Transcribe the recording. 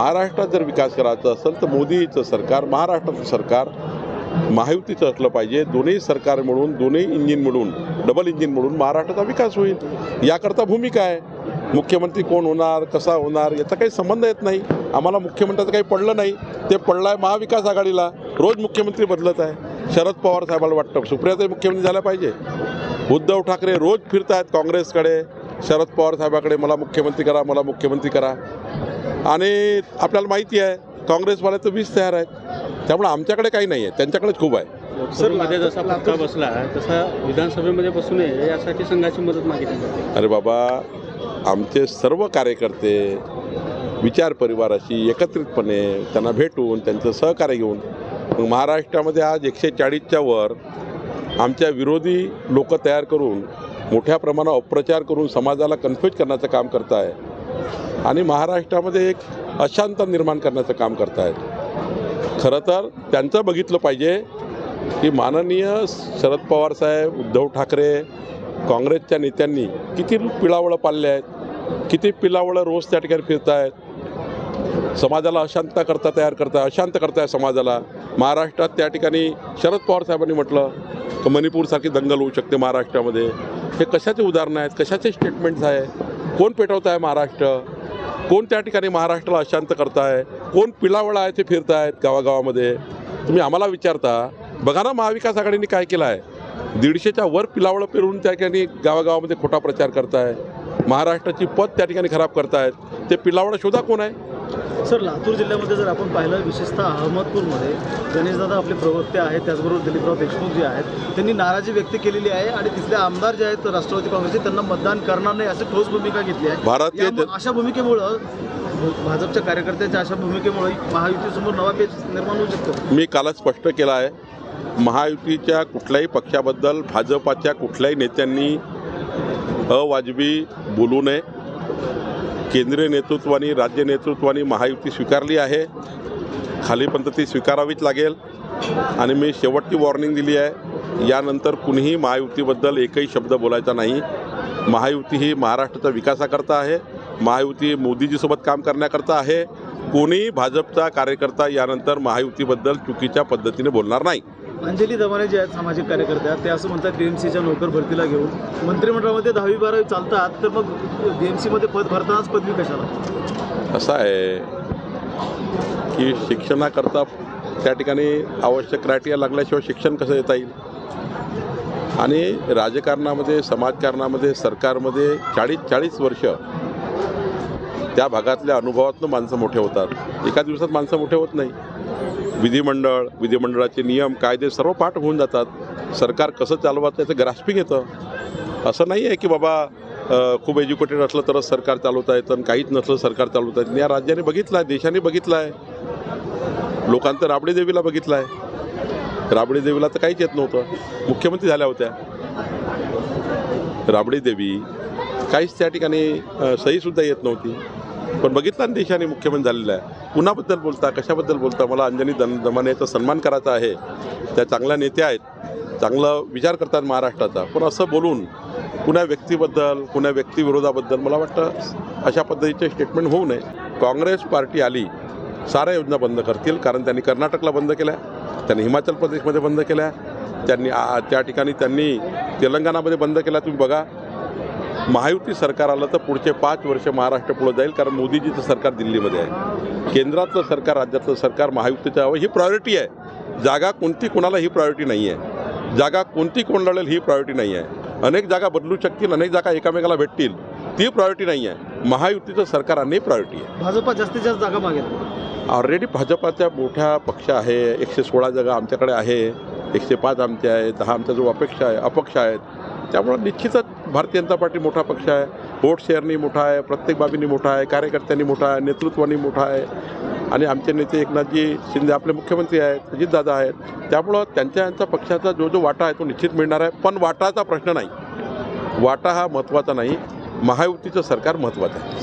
महाराष्ट्रात जर विकास करायचा असेल तर मोदीचं सरकार महाराष्ट्राचं सरकार महायुतीचं असलं पाहिजे. दोन्ही सरकार मिळून दोन्ही इंजिन मिळून डबल इंजिन मिळून महाराष्ट्राचा विकास होईल. याकरता भूमिका आहे. मुख्यमंत्री कोण होणार कसा होणार याचा काही संबंध येत नाही. आम्हाला मुख्यमंत्र्याचं काही पडलं नाही. ते पडलं आहे महाविकास आघाडीला. रोज मुख्यमंत्री बदलत आहे. शरद पवार साहेबाला वाटतं सुप्रियाताई मुख्यमंत्री झाला पाहिजे. उद्धव ठाकरे रोज फिरत आहेत काँग्रेसकडे. शरद पवार साहेबाकडे मला मुख्यमंत्री करा मला मुख्यमंत्री करा. आणि आपल्याला माहिती आहे काँग्रेसवाले तर वीस तयार आहेत त्यामुळे आमच्याकडे काही नाही आहे त्यांच्याकडेच खूप आहे. लोकसभेमध्ये जसा फटका बसला तसा विधानसभेमध्ये बसू नये यासाठी संघाची मदत मागितली जाते. अरे बाबा आमचे सर्व कार्यकर्ते विचार परिवाराशी एकत्रितपणे त्यांना भेटून त्यांचं सहकार्य घेऊन मग महाराष्ट्रामध्ये आज एकशे चाळीसच्या वर आमच्या विरोधी लोक तयार करून मोठ्या प्रमाणात अप्रचार करून समाजाला कन्फ्यूज करण्याचं काम करत आहे आणि महाराष्ट्रामध्ये एक अशांत निर्माण करण्याचं काम करत आहेत खरं तर त्यांचं बघितलं पाहिजे की माननीय शरद पवार साहेब उद्धव ठाकरे काँग्रेसच्या नेत्यांनी किती पिळावळं पाळले आहेत किती पिलावळं रोज त्या ठिकाणी फिरत आहेत समाजाला अशांत करता तयार करता अशांत करताय समाजाला. महाराष्ट्रात त्या ठिकाणी शरद पवार साहेबांनी म्हटलं की मणिपूरसारखी दंगल होऊ शकते महाराष्ट्रामध्ये. हे कशाचे उदाहरणं आहेत कशाचे स्टेटमेंट्स आहे कोण पेटवत आहे महाराष्ट्र? कोण त्या ठिकाणी महाराष्ट्राला अशांत करताय? कोण पिलावळा आहे ते फिरत आहेत गावागावामध्ये? तुम्ही आम्हाला विचारता बघा ना महाविकास आघाडीने काय केलं आहे दीडशेच्या वर पिलावळं पेरून त्या ठिकाणी गावागावामध्ये खोटा प्रचार करताय. महाराष्ट्राची पद त्या ठिकाणी खराब करतायत. ते पिलावळं शोधा कोण आहे? सर लातूर जिल्ह्यामध्ये जर आपण पाहिलं विशेषतः अहमदपूरमध्ये गणेशदादा आपले प्रवक्ते आहेत त्याचबरोबर दिलीपराव देशमुख जे आहेत त्यांनी नाराजी व्यक्त केलेली आहे आणि तिथले आमदार जे आहेत राष्ट्रवादी काँग्रेसचे त्यांना मतदान करणार नाही अशी ठोस भूमिका घेतली आहे. भारतीय अशा भूमिकेमुळं भाजपच्या कार्यकर्त्यांच्या अशा भूमिकेमुळे महायुतीसमोर नवा पेच निर्माण होऊ शकतो. मी कालच स्पष्ट केलं आहे महायुतीच्या कुठल्याही पक्षाबद्दल भाजपाच्या कुठल्याही नेत्यांनी अवाजवी बोलू नये. केंद्रीय नेतृत्वाने राज्य नेतृत्वाने महायुती स्वीकारली आहे. खालीपर्यंत ती स्वीकारावीच लागेल. आणि मी शेवटची वॉर्निंग दिली आहे. यानंतर कुणीही महायुतीबद्दल एकही शब्द बोलायचा नाही. महायुती ही महाराष्ट्राचा विकासाकरता आहे. महायुती मोदीजीसोबत काम करण्याकरता आहे. कोणीही भाजपचा कार्यकर्ता यानंतर महायुतीबद्दल चुकीच्या पद्धतीने बोलणार नाही. अंजली दमाने जे आहेत सामाजिक कार्यकर्त्या ते असं म्हणतात बीएमसीच्या नोकर भरतीला घेऊन मंत्रिमंडळामध्ये दहावी बारावी चालतात तर मग बीएमसीमध्ये पद भरतानाच पदवी कशाला? असं आहे की शिक्षणाकरता त्या ठिकाणी आवश्यक क्रायटेरिया लागल्याशिवाय शिक्षण कसं येता येईल? आणि राजकारणामध्ये समाजकारणामध्ये सरकारमध्ये चाळीस चाळीस वर्ष त्या भागातल्या अनुभवातून माणसं मोठे होतात. एका दिवसात माणसं मोठे होत नाही. विधिमंडळ विधिमंडळाचे नियम कायदे सर्व पाठ होऊन जातात. सरकार कसं चालवायचं त्याचं ग्रास्पिंग येतं. असं नाही आहे की बाबा खूप एज्युकेटेड असलं तरच सरकार चालवता येतं आणि काहीच नसलं सरकार चालवता येतं या राज्याने बघितलं आहे देशाने बघितलं आहे लोकांतर राबडी देवीला बघितलं आहे राबडी देवीला तर काहीच येत नव्हतं. मुख्यमंत्री झाल्या होत्या. राबडी देवी काहीच त्या ठिकाणी सहीसुद्धा येत नव्हती. पण बघितला ना देशाने मुख्यमंत्री झालेला आहे. कुणाबद्दल बोलता कशाबद्दल बोलता? मला अंजनी दन दमानेचा सन्मान करायचा आहे. त्या चांगल्या नेत्या आहेत. चांगलं विचार करतात महाराष्ट्राचा. पण असं बोलून कुण्या व्यक्तीबद्दल कुण्या व्यक्तिविरोधाबद्दल मला वाटतं अशा पद्धतीचे स्टेटमेंट होऊ नये. काँग्रेस पार्टी आली साऱ्या योजना बंद करतील. कारण त्यांनी कर्नाटकला बंद केल्या. त्यांनी हिमाचल प्रदेशमध्ये बंद केल्या. त्यांनी त्या ठिकाणी त्यांनी तेलंगणामध्ये बंद केला तुम्ही बघा महायुती सरकार आलं तर पुढचे पाच वर्ष महाराष्ट्र पुढे जाईल कारण मोदीजीचं सरकार दिल्लीमध्ये आहे. केंद्रातलं सरकार राज्यातलं सरकार महायुतीचं हवं ही प्रायोरिटी आहे. जागा कोणती कोणाला ही प्रायोरिटी नाही आहे जागा कोणती कोण लढेल ही प्रायोरिटी नाही आहे अनेक जागा बदलू शकतील अनेक जागा एकामेकाला भेटतील ती प्रायोरिटी नाही आहे महायुतीचं सरकार आणि प्रायोरिटी आहे. भाजपा जास्तीत जास्त जागा मागेल. ऑलरेडी भाजपाच्या मोठ्या पक्ष आहे एकशे सोळा जागा आमच्याकडे आहे एकशे पाच आमच्या आहे दहा आमच्या जो अपेक्षा आहे अपक्ष आहेत त्यामुळं निश्चितच भारतीय जनता पार्टी मोठा पक्ष आहे. वोट शेअरनी मोठा आहे प्रत्येक बाबींनी मोठा आहे कार्यकर्त्यांनी मोठा आहे नेतृत्वानी मोठा आहे. आणि आमचे नेते एकनाथजी शिंदे आपले मुख्यमंत्री आहेत अजितदादा आहेत. त्यामुळं त्यांच्या यांचा पक्षाचा जो जो वाटा आहे तो निश्चित मिळणार आहे. पण वाटाचा प्रश्न नाही. वाटा हा महत्त्वाचा नाही. महायुतीचं सरकार महत्त्वाचं आहे.